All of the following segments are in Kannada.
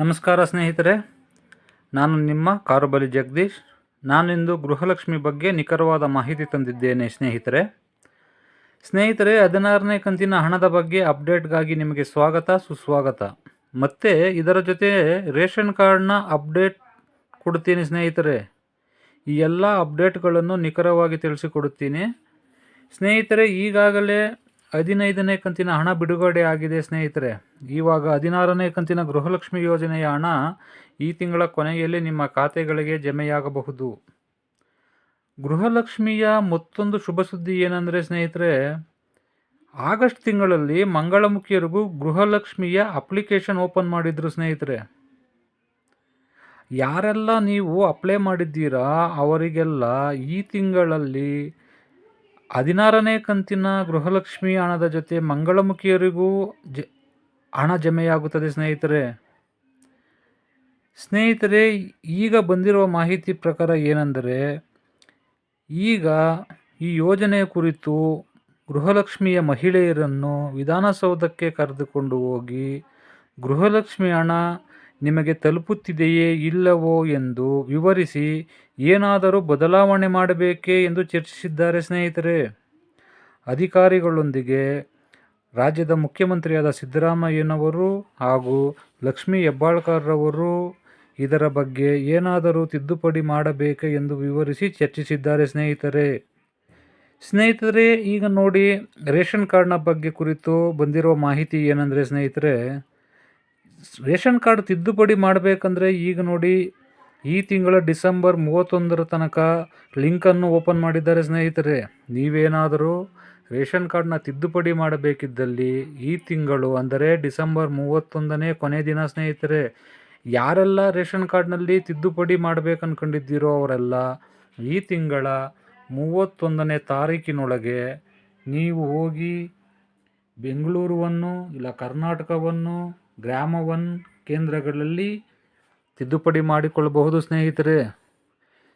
ನಮಸ್ಕಾರ ಸ್ನೇಹಿತರೆ, ನಾನು ನಿಮ್ಮ ಕಾರುಬಲಿ ಜಗದೀಶ್. ನಾನಿಂದು ಗೃಹಲಕ್ಷ್ಮಿ ಬಗ್ಗೆ ನಿಖರವಾದ ಮಾಹಿತಿ ತಂದಿದ್ದೇನೆ ಸ್ನೇಹಿತರೆ. ಸ್ನೇಹಿತರೆ, ಹದಿನಾರನೇ ಕಂತಿನ ಹಣದ ಬಗ್ಗೆ ಅಪ್ಡೇಟ್ಗಾಗಿ ನಿಮಗೆ ಸ್ವಾಗತ, ಸುಸ್ವಾಗತ. ಮತ್ತು ಇದರ ಜೊತೆ ರೇಷನ್ ಕಾರ್ಡ್ನ ಅಪ್ಡೇಟ್ ಕೊಡ್ತೀನಿ ಸ್ನೇಹಿತರೆ. ಈ ಎಲ್ಲ ಅಪ್ಡೇಟ್ಗಳನ್ನು ನಿಖರವಾಗಿ ತಿಳಿಸಿಕೊಡುತ್ತೀನಿ. ಸ್ನೇಹಿತರೆ, ಈಗಾಗಲೇ ಹದಿನೈದನೇ ಕಂತಿನ ಹಣ ಬಿಡುಗಡೆ ಆಗಿದೆ, ಸ್ನೇಹಿತರೆ. ಇವಾಗ ಹದಿನಾರನೇ ಕಂತಿನ ಗೃಹಲಕ್ಷ್ಮಿ ಯೋಜನೆಯ ಹಣ ಈ ತಿಂಗಳ ಕೊನೆಯಲ್ಲಿ ನಿಮ್ಮ ಖಾತೆಗಳಿಗೆ ಜಮೆಯಾಗಬಹುದು. ಗೃಹಲಕ್ಷ್ಮಿಯ ಮತ್ತೊಂದು ಶುಭ ಸುದ್ದಿ ಏನಂದರೆ, ಸ್ನೇಹಿತರೆ, ಆಗಸ್ಟ್ ತಿಂಗಳಲ್ಲಿ ಮಂಗಳಮುಖಿಯರಿಗೂ ಗೃಹಲಕ್ಷ್ಮಿಯ ಅಪ್ಲಿಕೇಶನ್ ಓಪನ್ ಮಾಡಿದ್ರು, ಸ್ನೇಹಿತರೆ. ಯಾರೆಲ್ಲ ನೀವು ಅಪ್ಲೈ ಮಾಡಿದ್ದೀರಾ ಅವರಿಗೆಲ್ಲ ಈ ತಿಂಗಳಲ್ಲಿ ಹದಿನಾರನೇ ಕಂತಿನ ಗೃಹಲಕ್ಷ್ಮಿ ಹಣದ ಜೊತೆ ಮಂಗಳಮುಖಿಯರಿಗೂ ಜ, ಹಣ ಜಮೆಯಾಗುತ್ತದೆ ಸ್ನೇಹಿತರೆ. ಸ್ನೇಹಿತರೆ, ಈಗ ಬಂದಿರುವ ಮಾಹಿತಿ ಪ್ರಕಾರ ಏನೆಂದರೆ, ಈಗ ಈ ಯೋಜನೆಯ ಕುರಿತು ಗೃಹಲಕ್ಷ್ಮಿಯ ಮಹಿಳೆಯರನ್ನು ವಿಧಾನಸೌಧಕ್ಕೆ ಕರೆದುಕೊಂಡು ಹೋಗಿ ಗೃಹಲಕ್ಷ್ಮಿ ಹಣ ನಿಮಗೆ ತಲುಪುತ್ತಿದೆಯೇ ಇಲ್ಲವೋ ಎಂದು ವಿವರಿಸಿ ಏನಾದರೂ ಬದಲಾವಣೆ ಮಾಡಬೇಕೇ ಎಂದು ಚರ್ಚಿಸಿದ್ದಾರೆ ಸ್ನೇಹಿತರೆ. ಅಧಿಕಾರಿಗಳೊಂದಿಗೆ ರಾಜ್ಯದ ಮುಖ್ಯಮಂತ್ರಿಯಾದ ಸಿದ್ದರಾಮಯ್ಯನವರು ಹಾಗೂ ಲಕ್ಷ್ಮೀ ಹೆಬ್ಬಾಳ್ಕರ್ರವರು ಇದರ ಬಗ್ಗೆ ಏನಾದರೂ ತಿದ್ದುಪಡಿ ಮಾಡಬೇಕೆ ಎಂದು ವಿವರಿಸಿ ಚರ್ಚಿಸಿದ್ದಾರೆ ಸ್ನೇಹಿತರೆ. ಸ್ನೇಹಿತರೆ, ಈಗ ನೋಡಿ ರೇಷನ್ ಕಾರ್ಡ್ನ ಬಗ್ಗೆ ಕುರಿತು ಬಂದಿರುವ ಮಾಹಿತಿ ಏನಂದರೆ ಸ್ನೇಹಿತರೆ ರೇಷನ್ ಕಾರ್ಡ್ ತಿದ್ದುಪಡಿ ಮಾಡಬೇಕಂದ್ರೆ ಈಗ ನೋಡಿ ಈ ತಿಂಗಳ ಡಿಸೆಂಬರ್ ಮೂವತ್ತೊಂದರ ತನಕ ಲಿಂಕನ್ನು ಓಪನ್ ಮಾಡಿದ್ದಾರೆ ಸ್ನೇಹಿತರೆ. ನೀವೇನಾದರೂ ರೇಷನ್ ಕಾರ್ಡ್ನ ತಿದ್ದುಪಡಿ ಮಾಡಬೇಕಿದ್ದಲ್ಲಿ ಈ ತಿಂಗಳು ಅಂದರೆ ಡಿಸೆಂಬರ್ ಮೂವತ್ತೊಂದನೇ ಕೊನೆ ದಿನ ಸ್ನೇಹಿತರೆ, ಯಾರೆಲ್ಲ ರೇಷನ್ ಕಾರ್ಡ್ನಲ್ಲಿ ತಿದ್ದುಪಡಿ ಮಾಡಬೇಕು ಅಂದ್ಕೊಂಡಿದ್ದೀರೋ ಅವರೆಲ್ಲ ಈ ತಿಂಗಳ ಮೂವತ್ತೊಂದನೇ ತಾರೀಕಿನೊಳಗೆ ನೀವು ಹೋಗಿ ಬೆಂಗಳೂರುವನ್ನು ಇಲ್ಲ ಕರ್ನಾಟಕವನ್ನು ಗ್ರಾಮ ಒನ್ ಕೇಂದ್ರಗಳಲ್ಲಿ ತಿದ್ದುಪಡಿ ಮಾಡಿಕೊಳ್ಳಬಹುದು ಸ್ನೇಹಿತರೆ.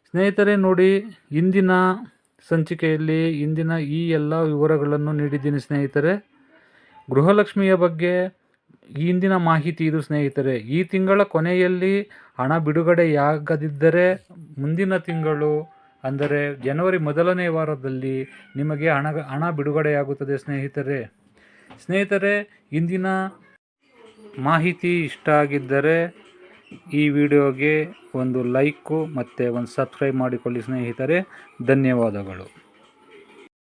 ಸ್ನೇಹಿತರೆ, ನೋಡಿ, ಇಂದಿನ ಸಂಚಿಕೆಯಲ್ಲಿ ಇಂದಿನ ಈ ಎಲ್ಲ ವಿವರಗಳನ್ನು ನೀಡಿದ್ದೀನಿ ಸ್ನೇಹಿತರೆ. ಗೃಹಲಕ್ಷ್ಮಿಯ ಬಗ್ಗೆ ಇಂದಿನ ಮಾಹಿತಿ ಇದು ಸ್ನೇಹಿತರೆ. ಈ ತಿಂಗಳ ಕೊನೆಯಲ್ಲಿ ಹಣ ಬಿಡುಗಡೆಯಾಗದಿದ್ದರೆ ಮುಂದಿನ ತಿಂಗಳು, ಅಂದರೆ ಜನವರಿ ಮೊದಲನೇ ವಾರದಲ್ಲಿ ನಿಮಗೆ ಹಣ ಹಣ ಬಿಡುಗಡೆಯಾಗುತ್ತದೆ ಸ್ನೇಹಿತರೆ. ಸ್ನೇಹಿತರೆ, ಇಂದಿನ ಮಾಹಿತಿ ಇಷ್ಟ ಆಗಿದ್ದರೆ ಈ ವಿಡಿಯೋಗೆ ಒಂದು ಲೈಕು ಮತ್ತು ಒಂದು ಸಬ್ಸ್ಕ್ರೈಬ್ ಮಾಡಿಕೊಳ್ಳಿ ಸ್ನೇಹಿತರೆ. ಧನ್ಯವಾದಗಳು.